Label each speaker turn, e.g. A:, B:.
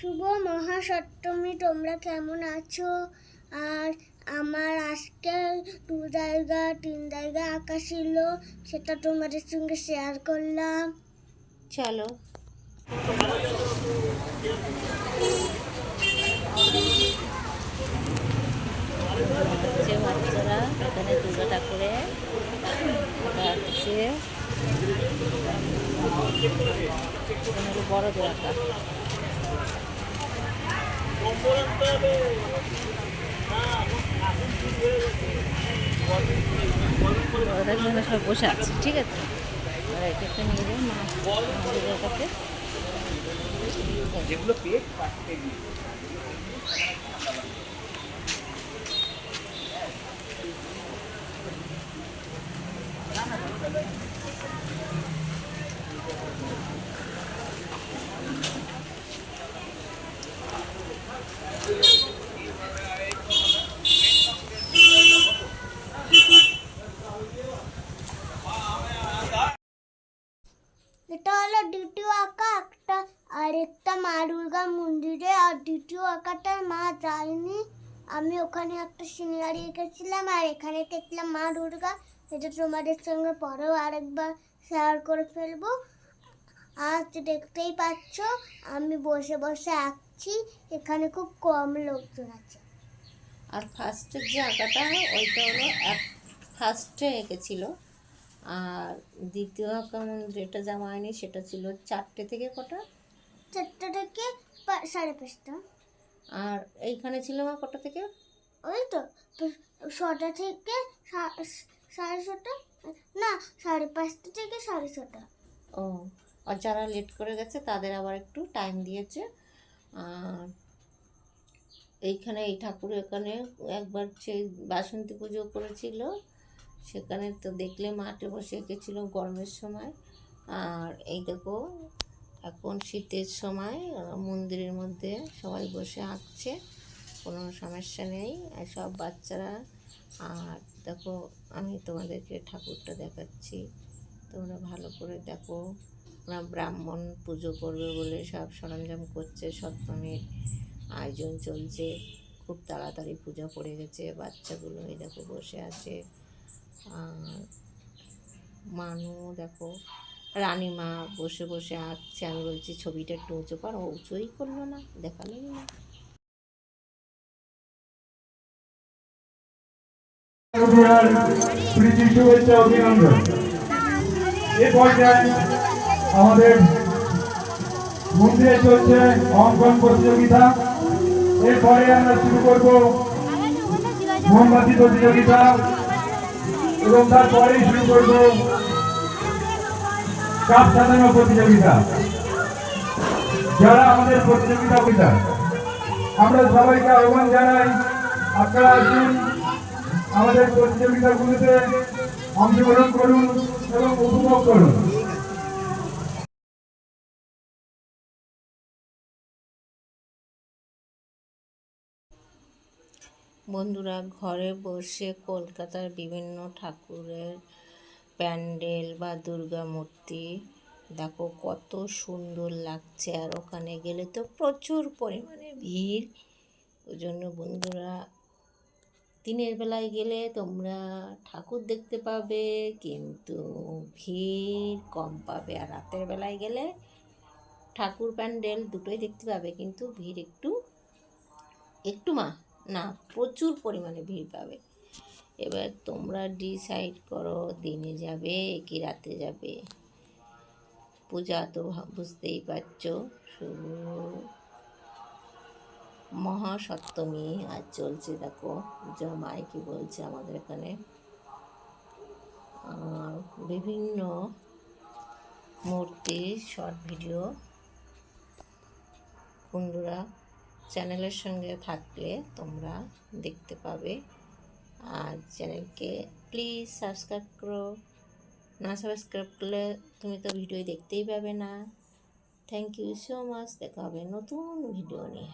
A: শুভ মহাসপ্তমী, তোমরা কেমন আছো? আর আমার আজকে দু জায়গা, তিন জায়গা আঁকা ছিল, সেটা তোমাদের সঙ্গে শেয়ার করলাম।
B: চলো। এখানে ঠাকুরে বড় দোয়াটা জন্য সব বসে আছে, ঠিক আছে? একটা নিয়ে যাবে, মা কাছে
C: যেগুলো পেয়ে কাটতে গিয়ে।
A: এটা হলো দ্বিতীয় আঁকা, একটা আরেকটা মা দুর্গা মন্দিরে, আর দ্বিতীয় আঁকাটা মা যায়নি। আমি ওখানে একটা সিনারি এঁকেছিলাম, আর এখানে এঁকেছিলাম মা দুর্গা। এটা তোমাদের সঙ্গে পরেও আরেকবার শেয়ার করে ফেলব। আজ দেখতেই পাচ্ছ আমি বসে বসে আঁকছি এখানে খুব কম লোকজন আছে।
B: আর ফার্স্টের যে আঁকাটা ওইটা হলো এক ফার্স্টে এঁকেছিল। আর দ্বিতীয় আঁকা যেটা জামা হয়নি সেটা ছিল চারটে থেকে কটা?
A: চারটে থেকে সাড়ে পাঁচটা।
B: আর এইখানে ছিল আমার কটা থেকে?
A: ওই তো ছটা থেকে সাড়ে ছটা না সাড়ে পাঁচটা থেকে সাড়ে ছটা।
B: ও আর যারা লেট করে গেছে, তাদের আবার একটু টাইম দিয়েছে। এইখানে এই ঠাকুর এখানে একবার সেই বাসন্তী পুজো করেছিল। সেখানে তো দেখলে মাঠে বসে এঁকেছিল গরমের সময়। আর এই দেখো, এখন শীতের সময় মন্দিরের মধ্যে সবাই বসে আঁকছে কোনো সমস্যা নেই। আর সব বাচ্চারা, আর দেখো, আমি তোমাদেরকে ঠাকুরটা দেখাচ্ছি। তোমরা ভালো করে দেখো। ওরা ব্রাহ্মণ পুজো করবে বলে সব সরঞ্জাম করছে, সপ্তমীর আয়োজন চলছে, খুব তাড়াতাড়ি পূজা পড়ে গেছে, বাচ্চাগুলো এই দেখো বসে আছে। আর মানু দেখো, রানীমা বসে বসে আঁকছে, আমি বলছি ছবিটা একটু উঁচু কর উঁচুই করল না দেখালোই না।
D: শুভেচ্ছা অভিনন্দন। এ পর্যায়ে আমাদের মন্দিরে চলছে অঙ্কন প্রতিযোগিতা। এরপরে আমরা শুরু করব মোমবাতি প্রতিযোগিতা এবং তারপরেই শুরু করব কাপ সাজানো প্রতিযোগিতা। যারা আমাদের প্রতিযোগিতা বিধান আমরা সবাইকে আহ্বান জানাই, আপনারা আসুন আমাদের প্রতিযোগিতাগুলিতে অংশগ্রহণ করুন এবং উপভোগ করুন।
B: বন্ধুরা, ঘরে বসে কলকাতার বিভিন্ন ঠাকুরের প্যান্ডেল বা দুর্গা মূর্তি, দেখো কত সুন্দর লাগছে। আর ওখানে গেলে তো প্রচুর পরিমাণে ভিড়। ওই জন্য বন্ধুরা, দিনের বেলায় গেলে তোমরা ঠাকুর দেখতে পাবে, কিন্তু ভিড় কম পাবে। আর রাতের বেলায় গেলে ঠাকুর প্যান্ডেল দুটোই দেখতে পাবে, কিন্তু ভিড় একটু একটু মা। না, প্রচুর পরিমাণে ভিড় পাবে। এবার তোমরা ডিসাইড করো, দিনে যাবে কি রাতে যাবে। পূজা তো বুঝতেই পারছ শুধু মহাসপ্তমী আজ চলছে, দেখো জমাই কি বলছে আমাদের এখানে। আর বিভিন্ন মূর্তি শর্ট ভিডিও বন্ধুরা চ্যানেলের সঙ্গে থাকলে তোমরা দেখতে পাবে। আর চ্যানেলকে প্লিজ সাবস্ক্রাইব করো। না সাবস্ক্রাইব করলে তুমি তো ভিডিও দেখতেই পাবে না। থ্যাংক ইউ সো মাচ দেখা হবে নতুন ভিডিও নিয়ে।